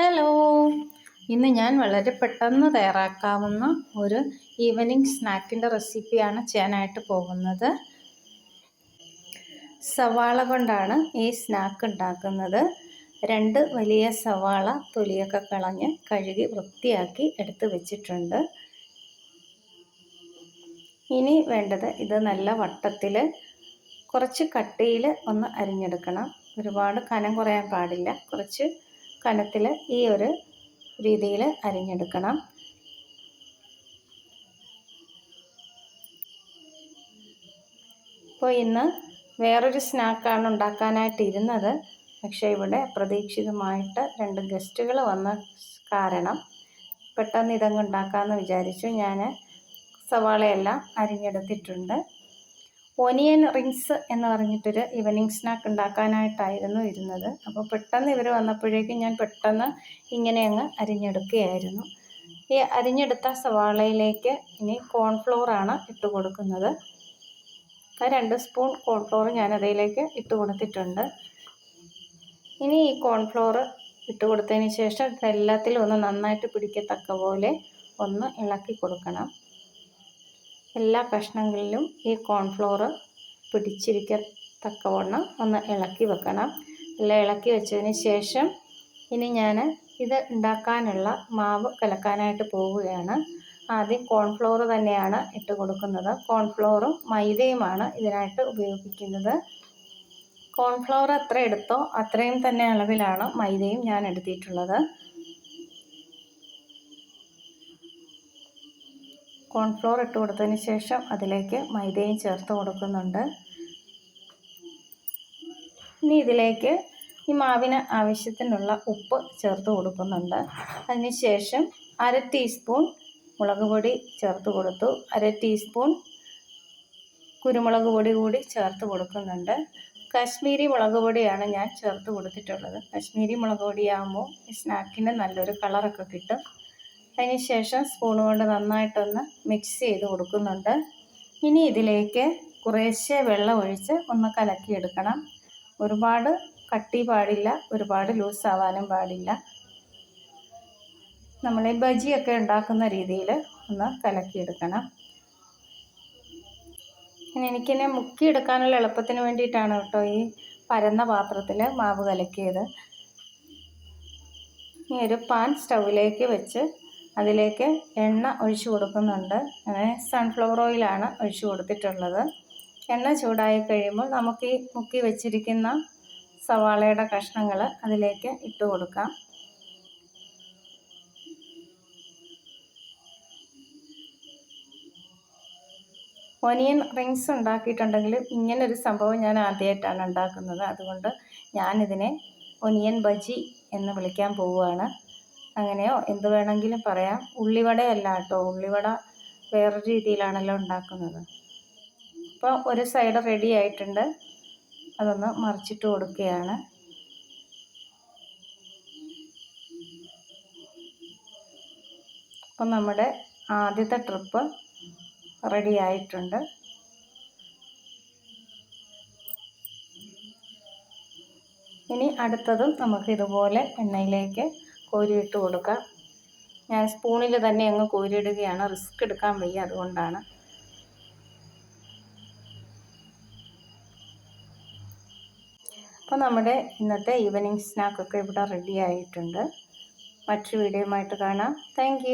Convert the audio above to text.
Hello ഇന്ന് ഞാൻ വളരെ പെട്ടെന്ന് തയ്യാറാക്കാവുന്ന ഒരു ഈവനിങ് സ്നാക്കിന്റെ റെസിപ്പിയാണ് ചെയ്യാനായിട്ട് പോകുന്നത്. സവാള കൊണ്ടാണ് ഈ സ്നാക്ക് ഉണ്ടാക്കുന്നത്. രണ്ട് വലിയ സവാള തൊലിയൊക്കെ കളഞ്ഞ് കഴുകി വൃത്തിയാക്കി എടുത്ത് വെച്ചിട്ടുണ്ട്. ഇനി വേണ്ടത് ഇത് നല്ല വട്ടത്തിൽ കുറച്ച് കട്ടിയിൽ ഒന്ന് അരിഞ്ഞെടുക്കണം. ഒരുപാട് കനം കുറയാൻ പാടില്ല. കുറച്ച് കനത്തിൽ ഈ ഒരു രീതിയിൽ അരിഞ്ഞെടുക്കണം. ഇപ്പോൾ ഇന്ന് വേറൊരു സ്നാക്കാണ് ഉണ്ടാക്കാനായിട്ട് ഇരുന്നത്. പക്ഷേ ഇവിടെ അപ്രതീക്ഷിതമായിട്ട് രണ്ട് ഗസ്റ്റുകൾ വന്ന കാരണം പെട്ടെന്ന് ഇതങ്ങ് ഉണ്ടാക്കാമെന്ന് വിചാരിച്ചു. ഞാൻ സവാളയെല്ലാം അരിഞ്ഞെടുത്തിട്ടുണ്ട്. ഓനിയൻ റിങ്സ് എന്ന് പറഞ്ഞിട്ടൊരു ഈവനിങ് സ്നാക്ക് ഉണ്ടാക്കാനായിട്ടായിരുന്നു ഇരുന്നത്. അപ്പോൾ പെട്ടെന്ന് ഇവർ വന്നപ്പോഴേക്കും ഞാൻ പെട്ടെന്ന് ഇങ്ങനെ അങ്ങ് അരിഞ്ഞെടുക്കുകയായിരുന്നു. ഈ അരിഞ്ഞെടുത്ത സവാളയിലേക്ക് ഇനി കോൺഫ്ലോറാണ് ഇട്ട് കൊടുക്കുന്നത്. രണ്ട് സ്പൂൺ കോൺഫ്ലോർ ഞാൻ അതിലേക്ക് ഇട്ട് കൊടുത്തിട്ടുണ്ട്. ഇനി ഈ കോൺഫ്ലോർ ഇട്ട് കൊടുത്തതിന് ശേഷം എല്ലാത്തിലും ഒന്ന് നന്നായിട്ട് പിടിക്കത്തക്ക പോലെ ഒന്ന് ഇളക്കി കൊടുക്കണം. എല്ലാ കഷ്ണങ്ങളിലും ഈ കോൺഫ്ലോർ പിടിച്ചിരിക്കത്തക്കവണ്ണം ഒന്ന് ഇളക്കി വെക്കണം. എല്ലാം ഇളക്കി വെച്ചതിന് ശേഷം ഇനി ഞാൻ ഇത് ഉണ്ടാക്കാനുള്ള മാവ് കലക്കാനായിട്ട് പോവുകയാണ്. ആദ്യം കോൺഫ്ലോർ തന്നെയാണ് ഇട്ട് കൊടുക്കുന്നത്. കോൺഫ്ലോറും മൈദയുമാണ് ഇതിനായിട്ട് ഉപയോഗിക്കുന്നത്. കോൺഫ്ലോർ എത്ര എടുത്തോ അത്രയും തന്നെ അളവിലാണ് മൈദയും ഞാൻ എടുത്തിട്ടുള്ളത്. കോൺഫ്ലോർ ഇട്ട് കൊടുത്തതിന് ശേഷം അതിലേക്ക് മൈദയും ചേർത്ത് കൊടുക്കുന്നുണ്ട്. ഇനി ഇതിലേക്ക് ഈ മാവിന് ആവശ്യത്തിനുള്ള ഉപ്പ് ചേർത്ത് കൊടുക്കുന്നുണ്ട്. അതിനുശേഷം അര ടീസ്പൂൺ മുളക് പൊടി ചേർത്ത് കൊടുത്തു. അര ടീസ്പൂൺ കുരുമുളക് പൊടി കൂടി ചേർത്ത് കൊടുക്കുന്നുണ്ട്. കാശ്മീരി മുളക് പൊടിയാണ് ഞാൻ ചേർത്ത് കൊടുത്തിട്ടുള്ളത്. കാശ്മീരി മുളക് പൊടിയാകുമ്പോൾ ഈ സ്നാക്കിന് നല്ലൊരു കളറൊക്കെ കിട്ടും. അതിന് ശേഷം സ്പൂൺ കൊണ്ട് നന്നായിട്ടൊന്ന് മിക്സ് ചെയ്ത് കൊടുക്കുന്നുണ്ട്. ഇനി ഇതിലേക്ക് കുറേശ്ശെ വെള്ളം ഒഴിച്ച് ഒന്ന് കലക്കിയെടുക്കണം. ഒരുപാട് കട്ടി പാടില്ല ഒരുപാട് ലൂസ് ആവാനും പാടില്ല. നമ്മൾ ഈ ബജിയൊക്കെ ഉണ്ടാക്കുന്ന രീതിയിൽ ഒന്ന് കലക്കിയെടുക്കണം. ഇനി എനിക്കിനെ മുക്കിയെടുക്കാനുള്ള എളുപ്പത്തിന് വേണ്ടിയിട്ടാണ് കേട്ടോ ഈ പരന്ന പാത്രത്തിൽ മാവ് കലക്കിയത്. ഇനി ഒരു പാൻ സ്റ്റൗവിലേക്ക് വെച്ച് അതിലേക്ക് എണ്ണ ഒഴിച്ചു കൊടുക്കുന്നുണ്ട്. അങ്ങനെ സൺഫ്ലവർ ഓയിലാണ് ഒഴിച്ചു കൊടുത്തിട്ടുള്ളത്. എണ്ണ ചൂടായി കഴിയുമ്പോൾ നമുക്ക് ഈ മുക്കി വെച്ചിരിക്കുന്ന സവാളയുടെ കഷ്ണങ്ങൾ അതിലേക്ക് ഇട്ട് കൊടുക്കാം. ഒനിയൻ റിങ്സ് ഉണ്ടാക്കിയിട്ടുണ്ടെങ്കിൽ ഇങ്ങനൊരു സംഭവം ഞാൻ ആദ്യമായിട്ടാണ് ഉണ്ടാക്കുന്നത്. അതുകൊണ്ട് ഞാനിതിനെ ഒനിയൻ ബജി എന്ന് വിളിക്കാൻ പോവുകയാണ്. അങ്ങനെയോ? എന്ത് വേണമെങ്കിലും പറയാം. ഉള്ളിവടയല്ല കേട്ടോ ഉള്ളിവട വേറെ രീതിയിലാണല്ലോ ഉണ്ടാക്കുന്നത്. ഇപ്പോൾ ഒരു സൈഡ് റെഡി ആയിട്ടുണ്ട്. അതൊന്ന് മറിച്ചിട്ട് കൊടുക്കുകയാണ്. അപ്പം നമ്മുടെ ആദ്യത്തെ ട്രിപ്പ് റെഡി ആയിട്ടുണ്ട്. ഇനി അടുത്തതും നമുക്ക് ഇതുപോലെ എണ്ണയിലേക്ക് കോരിയിട്ട് കൊടുക്കാം ഞാൻ സ്പൂണിൽ തന്നെ അങ്ങ് കോരിയിടുകയാണ്. റിസ്ക് എടുക്കാൻ വയ്യ അതുകൊണ്ടാണ്. അപ്പോൾ നമ്മുടെ ഇന്നത്തെ ഈവനിങ് സ്നാക്കൊക്കെ ഇവിടെ റെഡി ആയിട്ടുണ്ട്. മറ്റൊരു വീഡിയോയുമായിട്ട് കാണാം. താങ്ക്